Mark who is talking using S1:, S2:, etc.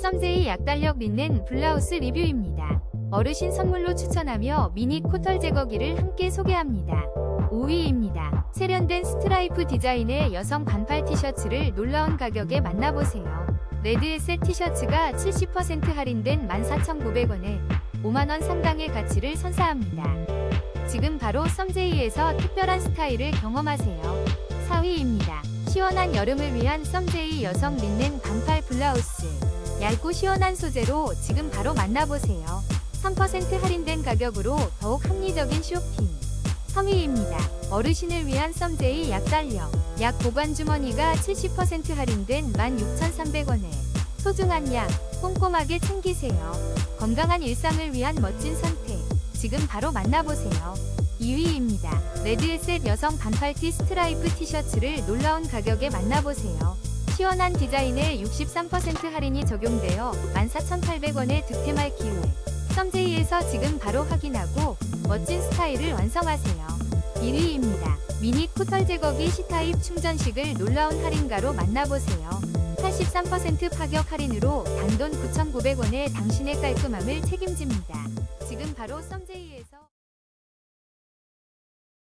S1: 썸제이 약달력 린넨 블라우스 리뷰입니다. 어르신 선물로 추천하며 미니 코털 제거기를 함께 소개합니다. 5위입니다. 세련된 스트라이프 디자인의 여성 반팔 티셔츠를 놀라운 가격에 만나보세요. 레드에셋 티셔츠가 70% 할인된 14,900원에 5만원 상당의 가치를 선사합니다. 지금 바로 썸제이에서 특별한 스타일을 경험하세요. 4위입니다. 시원한 여름을 위한 썸제이 여성 린넨 반팔 블라우스. 얇고 시원한 소재로 지금 바로 만나보세요. 3% 할인된 가격으로 더욱 합리적인 쇼핑. 3위입니다. 어르신을 위한 썸제이 약달력. 약 보관 주머니가 70% 할인된 16,300원에 소중한 약 꼼꼼하게 챙기세요. 건강한 일상을 위한 멋진 선택. 지금 바로 만나보세요. 2위입니다. 레드에셋 여성 반팔티 스트라이프 티셔츠를 놀라운 가격에 만나보세요. 시원한 디자인에 63% 할인이 적용되어 14,800원의 득템할 기회. 썸제이에서 지금 바로 확인하고 멋진 스타일을 완성하세요. 1위입니다. 미니 코털 제거기 C타입 충전식을 놀라운 할인가로 만나보세요. 83% 파격 할인으로 단돈 9,900원에 당신의 깔끔함을 책임집니다. 지금 바로 썸제이에서